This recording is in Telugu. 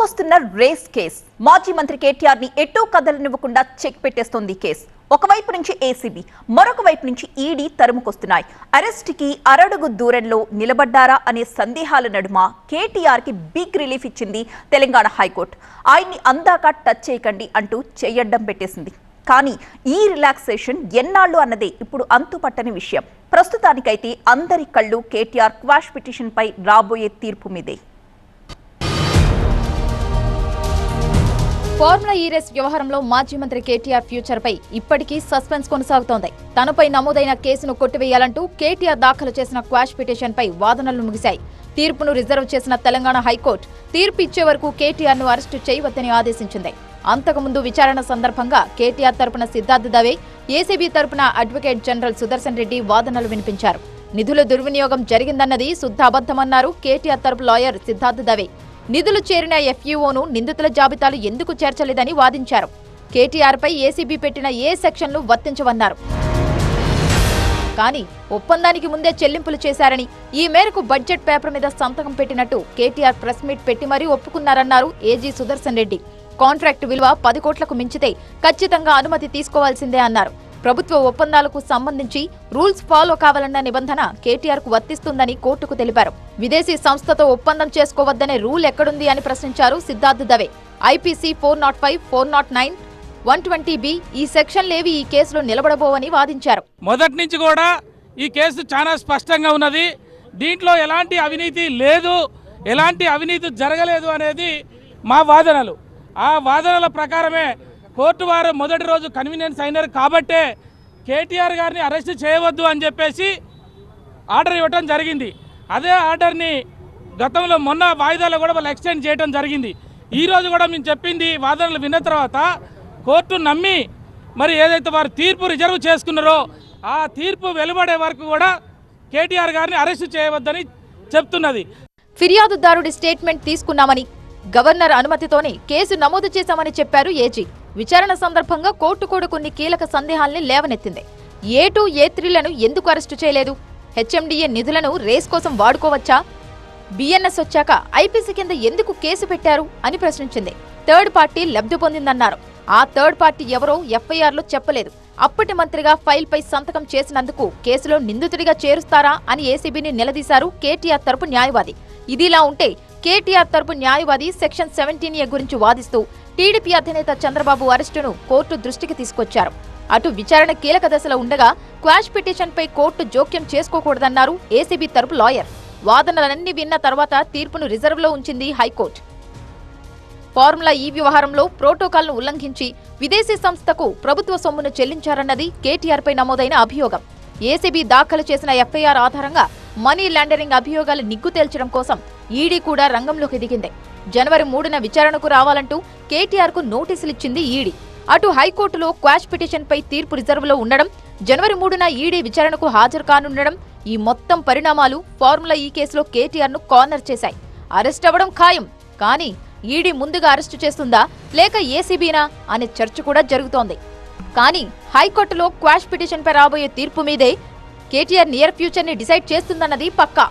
రవ్వుకొస్తున్న రేస్ కేస్. మాజీ మంత్రి కేటీఆర్ని ఎటూ కదలనివ్వకుండా చెక్ పెట్టేస్తోంది కేసు. ఒకవైపు నుంచి ఏసీబీ మరొక వైపు నుంచి ఈడీ తరుముకొస్తున్నాయి. అరెస్ట్కి అరడుగు దూరంలో నిలబడ్డారా అనే సందేహాల నడుమ కేటీఆర్కి బిగ్ రిలీఫ్ ఇచ్చింది తెలంగాణ హైకోర్టు. ఆయన్ని అందాక టచ్ చేయకండి అంటూ చెయ్యడ్డం పెట్టేసింది. కానీ ఈ రిలాక్సేషన్ ఎన్నాళ్ళు అన్నదే ఇప్పుడు అంతుపట్టని విషయం. ప్రస్తుతానికైతే అందరి కళ్ళు కేటీఆర్ క్వాష్ పిటిషన్ పై రాబోయే తీర్పు మీదే. ఫార్ములా e ఈ రేస్ వ్యవహారంలో మాజీ మంత్రి కేటీఆర్ ఫ్యూచర్ పై ఇప్పటికీ సస్పెన్స్ కొనసాగుతోంది. తనపై నమోదైన కేసును కొట్టివేయాలంటూ కేటీఆర్ దాఖలు చేసిన క్వాష్ పిటిషన్ పై వాదనలు ముగిశాయి. తీర్పును రిజర్వ్ చేసిన తెలంగాణ హైకోర్టు తీర్పు ఇచ్చే వరకు కేటీఆర్ను అరెస్టు చేయవద్దని ఆదేశించింది. అంతకుముందు విచారణ సందర్భంగా కేటీఆర్ తరపున సిద్ధార్థ్ దవే ఏసీబీ తరపున అడ్వకేట్ జనరల్ సుదర్శన్ రెడ్డి వాదనలు వినిపించారు. నిధుల దుర్వినియోగం జరిగిందన్నది శుద్ధ అబద్ధమన్నారు కేటీఆర్ తరపు లాయర్ సిద్ధార్థ్ దవే. నిధులు చేరిన ఎఫ్ఈఓను నిందితుల జాబితాలు ఎందుకు చేర్చలేదని వాదించారు. కేటీఆర్పై ఏసీబీ పెట్టిన ఏ సెక్షన్లు వర్తించవన్నారు. కానీ ఒప్పందానికి ముందే చెల్లింపులు చేశారని ఈ మేరకు బడ్జెట్ పేపర్ మీద సంతకం పెట్టినట్టు కేటీఆర్ ప్రెస్ మీట్ పెట్టి మరీ ఒప్పుకున్నారన్నారు ఏజీ సుదర్శన్ రెడ్డి. కాంట్రాక్టు విలువ పది కోట్లకు మించితే ఖచ్చితంగా అనుమతి తీసుకోవాల్సిందే అన్నారు. ప్రభుత్వ ఒప్పందాలకు సంబంధించి రూల్స్ ఫాలో కావాలన్న నిబంధన కేటీఆర్కు వర్తిస్తుందని కోర్టుకు తెలిపారు. విదేశీ సంస్థతో ఒప్పందం చేసుకోవద్దనే రూల్ ఎక్కడుంది అని ప్రశ్నించారు Siddharth Dave. IPC four nought five four nought nine one twenty B ఈ సెక్షన్లేవి ఈ కేసులో నిలబడబోవని వాదించారు. మొదటి నుంచి కూడా ఈ కేసు చాలా స్పష్టంగా ఉన్నది. దీంట్లో ఎలాంటి అవినీతి లేదు ఎలాంటి అవినీతి జరగలేదు అనేది మా వాదనలు. ఆ వాదనల ప్రకారమే కోర్టు వారు మొదటి రోజు కన్వీనియన్స్ అయినారు కాబట్టే కేటీఆర్ గారిని అరెస్ట్ చేయవద్దు అని చెప్పేసి ఆర్డర్ ఇవ్వటం జరిగింది. అదే ఆర్డర్ని గతంలో మొన్న వాయిదాలో కూడా వాళ్ళు ఎక్స్టెండ్ చేయడం జరిగింది. ఈరోజు కూడా మేము చెప్పింది వాదనలు విన్న తర్వాత కోర్టు నమ్మి మరి ఏదైతే వారు తీర్పు రిజర్వ్ చేసుకున్నారో ఆ తీర్పు వెలువడే వరకు కూడా కేటీఆర్ గారిని అరెస్ట్ చేయవద్దని చెప్తున్నది. ఫిర్యాదుదారుడి స్టేట్మెంట్ తీసుకున్నామని గవర్నర్ అనుమతితోనే కేసు నమోదు చేశామని చెప్పారు ఏజీ. విచారణ సందర్భంగా కోర్టు కూడా కొన్ని కీలక సందేహాల్ని లేవనెత్తింది. ఏ టూ ఏ త్రీలను ఎందుకు అరెస్టు చేయలేదు? హెచ్ఎండిఏ నిధులను రేస్ కోసం వాడుకోవచ్చా? బిఎన్ఎస్ వచ్చాక ఐపీసీ కింద ఎందుకు కేసు పెట్టారు అని ప్రశ్నించింది. థర్డ్ పార్టీ లబ్ధి పొందిందన్నారు. ఆ థర్డ్ పార్టీ ఎవరో ఎఫ్ఐఆర్లో చెప్పలేదు. అప్పటి మంత్రిగా ఫైల్పై సంతకం చేసినందుకు కేసులో నిందితుడిగా చేరుస్తారా అని ఏసీబీని నిలదీశారు కేటీఆర్ తరపు న్యాయవాది. ఇదిలా ఉంటే కేటీఆర్ తరపు న్యాయవాది సెక్షన్ సెవెంటీన్ ఏ గురించి వాదిస్తూ టీడీపీ అధినేత చంద్రబాబు అరెస్టును కోర్టు దృష్టికి తీసుకొచ్చారు. అటు విచారణ కీలక దశలో ఉండగా క్వాష్ పిటిషన్పై కోర్టు జోక్యం చేసుకోకూడదన్నారు ఏసీబీ తరపు లాయర్. వాదనలన్నీ విన్న తర్వాత తీర్పును రిజర్వ్లో ఉంచింది హైకోర్టు. ఫార్ములా ఈ వ్యవహారంలో ప్రోటోకాల్ను ఉల్లంఘించి విదేశీ సంస్థకు ప్రభుత్వ సొమ్మును చెల్లించారన్నది కేటీఆర్పై నమోదైన అభియోగం. ఏసీబీ దాఖలు చేసిన ఎఫ్ఐఆర్ ఆధారంగా మనీ లాండరింగ్ అభియోగాలు నిగ్గు తేల్చడం కోసం ఈడీ కూడా రంగంలోకి దిగింది. జనవరి మూడున విచారణకు రావాలంటూ కేటీఆర్కు నోటీసులిచ్చింది ఈడీ. అటు హైకోర్టులో క్వాష్ పిటిషన్పై తీర్పు రిజర్వులో ఉండడం జనవరి మూడున ఈడీ విచారణకు హాజరు కానుండడం ఈ మొత్తం పరిణామాలు ఫార్ములా ఈ కేసులో కేటీఆర్ను కార్నర్ చేశాయి. అరెస్ట్ అవ్వడం ఖాయం కానీ ఈడీ ముందుగా అరెస్టు చేస్తుందా లేక ఏసీబీనా అనే చర్చ కూడా జరుగుతోంది. కానీ హైకోర్టులో క్వాష్ పిటిషన్పై రాబోయే తీర్పు మీదే కేటీఆర్ నియర్ ఫ్యూచర్ని డిసైడ్ చేస్తుందన్నది పక్కా.